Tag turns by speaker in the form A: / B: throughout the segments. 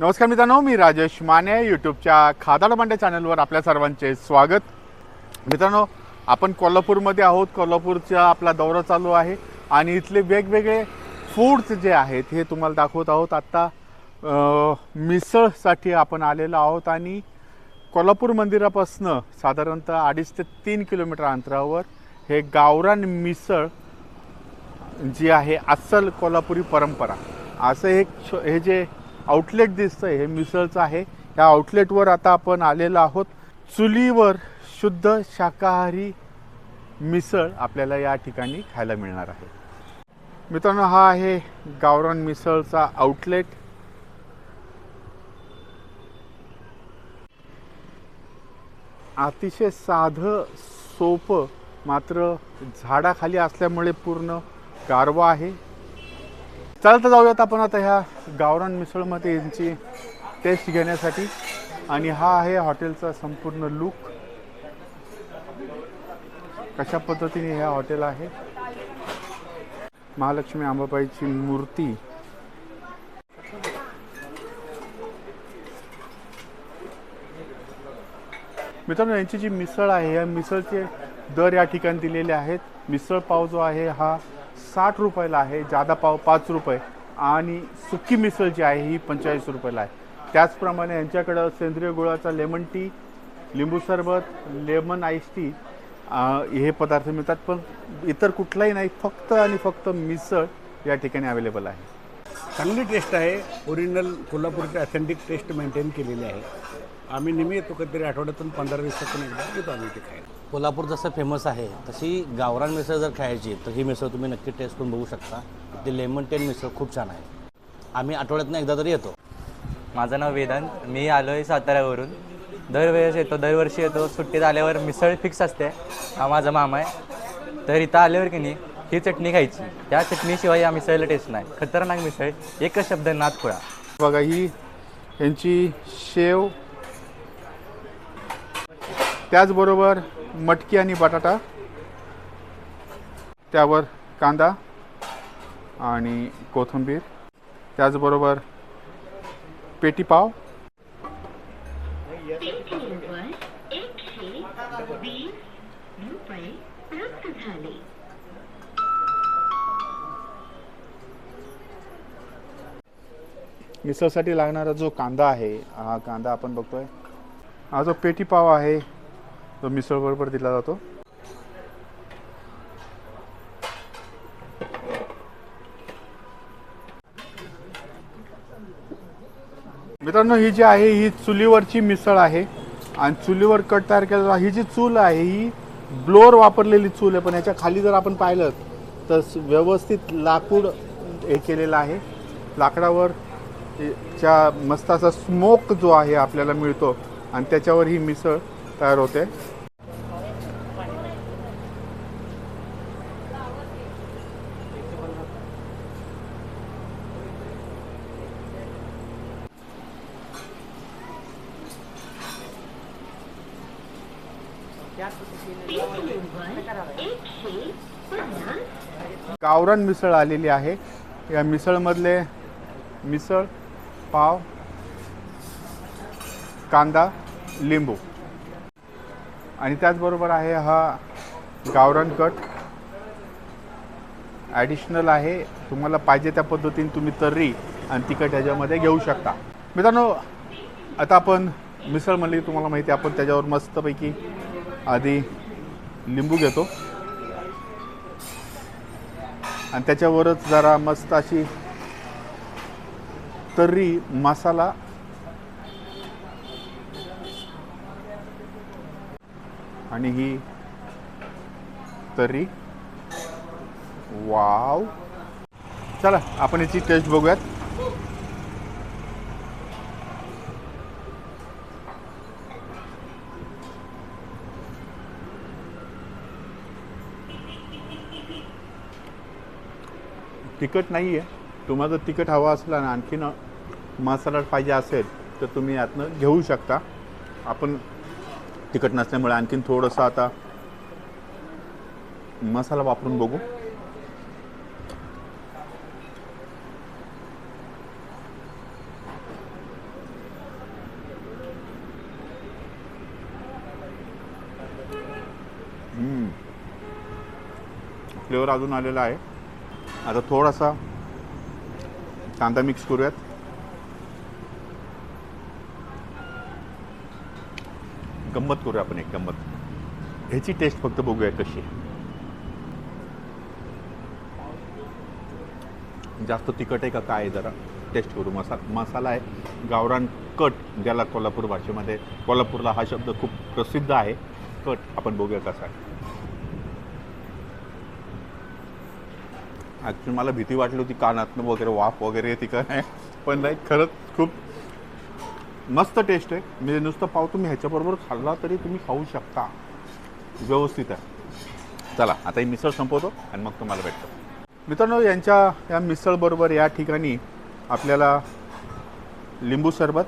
A: नमस्कार मित्रांनो मी राजेश माने यूट्यूबच्या खादाड मांडे चॅनलवर आपल्या सर्वांचे स्वागत. मित्रांनो आपण कोल्हापूरमध्ये आहोत. कोल्हापूरचा आपला दौरा चालू आहे आणि इथले वेगवेगळे फूड्स जे आहेत हे तुम्हाला दाखवत आहोत. आत्ता मिसळसाठी आपण आलेलो आहोत आणि कोल्हापूर मंदिरापासनं साधारणतः अडीच ते तीन किलोमीटर अंतरावर हे गावरान मिसळ जी आहे अस्सल कोल्हापुरी परंपरा. असं एक हे जे आउटलेट दिसतं हे मिसळचं आहे. या आउटलेटवर आता आपण आलेलो आहोत. चुलीवर शुद्ध शाकाहारी मिसळ आपल्याला या ठिकाणी खायला मिळणार आहे. मित्रांनो हा आहे गावरान मिसळचा आउटलेट. अतिशय साधं सोपं मात्र झाडाखाली असल्यामुळे पूर्ण गारवा आहे. चालतं जाऊयात आपण आता ह्या गावरान मिसळमध्ये यांची टेस्ट घेण्यासाठी. आणि हा आहे हॉटेलचा संपूर्ण लुक कशा पद्धतीने हे हॉटेल आहे? महालक्ष्मी आंबाबाईची मूर्ती. मित्रांनो यांची जी मिसळ आहे या मिसळचे दर या ठिकाणी दिलेले आहेत. मिसळ पाव जो आहे हा साठ रुपयाला आहे जादा पाव पाच रुपये. आणि सुकी मिसळ जी आहे ही पंचेचाळीस रुपयाला आहे. त्याचप्रमाणे यांच्याकडं सेंद्रिय गुळाचा लेमन टी लिंबू सरबत लेमन आईस टी हे पदार्थ मिळतात. पण इतर कुठलाही नाही फक्त आणि फक्त मिसळ या ठिकाणी अवेलेबल आहे.
B: चांगली टेस्ट आहे. ओरिजिनल कोल्हापूरची ऑथेंटिक टेस्ट मेंटेन केलेली आहे. आम्ही नेहमी येतो कधीतरी आठवड्यातून पंधरा दिवसातून एकदा येतो आम्ही ते खायला.
C: कोल्हापूर जसं फेमस आहे तशी गावरान मिसळ जर खायची तर ही मिसळ तुम्ही नक्की टेस्ट करून बघू शकता. ती लेमन टेन मिसळ खूप छान आहे. आम्ही आठवड्यातनं एकदा तरी येतो.
D: माझं नाव वेदांत. मी आलो आहे साताऱ्यावरून. दरवेळेस येतो दरवर्षी येतो. सुट्टीत आल्यावर मिसळ फिक्स असते. हा माझा मामा आहे. तर इथं आल्यावर की नाही ही चटणी खायची. त्या चटणीशिवाय या मिसळला टेस्ट नाही. खतरनाक मिसळ एकच शब्द नाथखुळा
A: बघा ही यांची शेव. त्याचबरोबर मटकी आणि बटाटा त्यावर कांदा आणि कोथिंबीर त्याचबरोबर
E: पेटीपाव
A: मिसळसाठी लागणारा जो कांदा आहे हा कांदा आपण बघतोय. हा जो पेटीपाव आहे तो मिसळबरोबर दिला जातो. मित्रांनो ही जी आहे ही चुलीवरची मिसळ आहे. आणि चुलीवर कट तयार केलेला ही जी चूल आहे ही ब्लोअर वापरलेली चूल आहे. पण याच्या खाली जर आपण पाहिलं तर व्यवस्थित लाकूड हे केलेलं आहे. लाकडावर च्या मस्त असा स्मोक जो आहे आपल्याला मिळतो. आणि त्याच्यावर ही मिसळ तयार होते. गावरण मिसळ आलेली आहे. या मिसळमधले मिसळ पाव कांदा लिंबू. आणि त्याचबरोबर आहे हा गावरान कट. ॲडिशनल आहे तुम्हाला पाहिजे त्या पद्धतीने तुम्ही तर्री आणि तिखट ह्याच्यामध्ये घेऊ शकता. मित्रांनो आता आपण मिसळ म्हणली तुम्हाला माहिती आहे आपण त्याच्यावर मस्तपैकी आधी लिंबू घेतो. आणि त्याच्यावरच जरा मस्त अशी तर्री मसाला आणि ही तर्री वाव. चला आपण याची टेस्ट बघूयात. तिखट नाही आहे तुम्हाला जर तिखट हवा असला आणि आणखीन मसाला पाहिजे असेल तर तुम्ही यातनं घेऊ शकता. आपण तिखट नसल्यामुळे आणखीन थोडंसं आता मसाला वापरून बघू. फ्लेवर अजून आलेला आहे. आता थोडासा कांदा मिक्स करूयात. गंमत करूया आपण एक गंमत. ह्याची टेस्ट फक्त बघूया कशी आहे. जास्त तिखट आहे का काय आहे जरा टेस्ट करू. मसा मसाला आहे. गावरान कट ज्याला कोल्हापूर भाषेमध्ये कोल्हापूरला हा शब्द खूप प्रसिद्ध आहे. कट आपण बघूया कसा आहे. ॲक्च्युली मला भीती वाटली होती कानातनं वगैरे वाफ वगैरे येते का नाही. पण नाही खरंच खूप मस्त टेस्ट आहे. म्हणजे नुसतं पाव तुम्ही ह्याच्याबरोबर खाल्ला तरी तुम्ही खाऊ शकता. व्यवस्थित आहे. चला आता ही मिसळ संपवतो आणि मग तुम्हाला भेटतो. मित्रांनो यांच्या या मिसळबरोबर या ठिकाणी आपल्याला लिंबू सरबत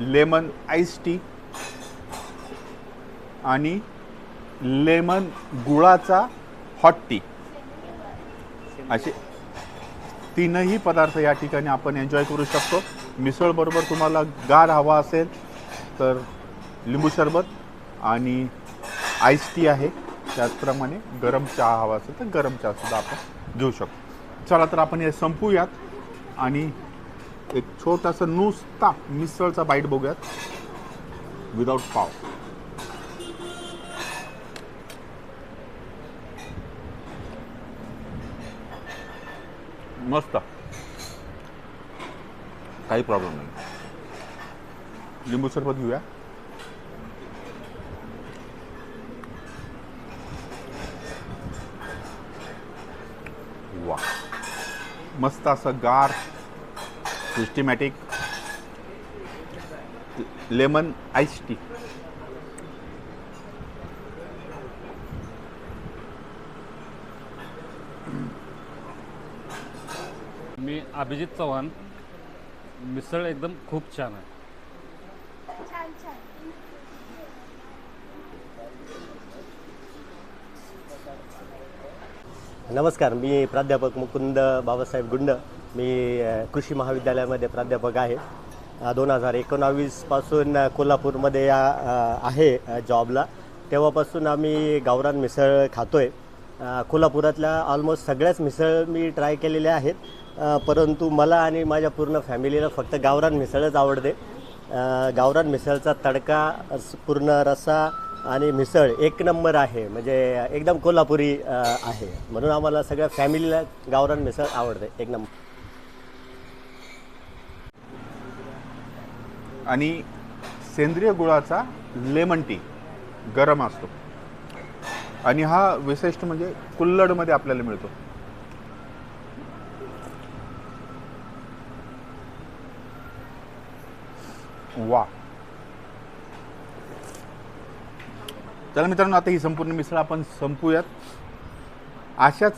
A: लेमन आईस टी आणि लेमन गुळाचा हॉट टी असे तीनही पदार्थ या ठिकाणी आपण एन्जॉय करू शकतो. मिसळबरोबर तुम्हाला गार हवा असेल तर लिंबू सरबत आणि आईस टी आहे. त्याचप्रमाणे गरम चहा हवा असेल तर गरम चहासुद्धा आपण घेऊ शकतो. चला तर आपण हे संपूयात आणि एक छोटासा नुसता मिसळचा बाईट बघूयात. विदाऊट पाव. मस्त. काही प्रॉब्लेम नाही. लिंबू सरबत घेऊया. वा. मस्त असं गार सिस्टमॅटिक लेमन आईस टी
F: मी अभिजित चव्हाण. मिसळ एकदम खूप छान आहे.
G: नमस्कार मी प्राध्यापक मुकुंद बाबासाहेब गुंड. मी कृषी महाविद्यालयामध्ये प्राध्यापक आहे. दोन हजार एकोणावीसपासून कोल्हापूरमध्ये या आहे जॉबला. तेव्हापासून आम्ही गावरान मिसळ खातो आहे कोल्हापुरातल्या ऑलमोस्ट सगळ्याच मिसळ मी ट्राय केलेल्या आहेत. परंतु मला आणि माझ्या पूर्ण फॅमिलीला फक्त गावरान मिसळच आवडते. गावरान मिसळचा तडका पूर्ण रसा आणि मिसळ एक नंबर आहे. म्हणजे एकदम कोल्हापुरी आहे. म्हणून आम्हाला सगळ्या फॅमिलीला गावरान मिसळ आवडते एक नंबर.
A: आणि सेंद्रिय गुळाचा लेमन टी गरम असतो. आणि हा विशिष्ट म्हणजे कुल्लडमध्ये आपल्याला मिळतो. वा. चला मित्रांनो आता ही संपूर्ण मिसळ आपण संपूयात. अशाच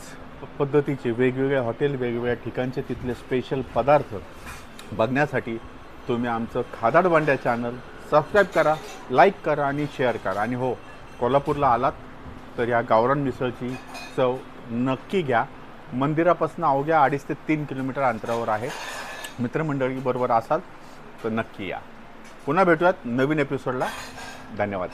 A: पद्धतीचे वेगवेगळ्या हॉटेल वेगवेगळ्या ठिकाणचे तिथले स्पेशल पदार्थ बघण्यासाठी तुम्ही आमचं खादाड भांड्या चॅनल सबस्क्राईब करा लाईक करा आणि शेअर करा. आणि हो कोल्हापूरला आलात तर या गावरान मिसळची चव नक्की घ्या. मंदिरापासून अवघ्या अडीच ते तीन किलोमीटर अंतरावर आहे. मित्रमंडळीबरोबर असाल तर नक्की या. पुन्हा भेटूयात नवीन एपिसोडला धन्यवाद.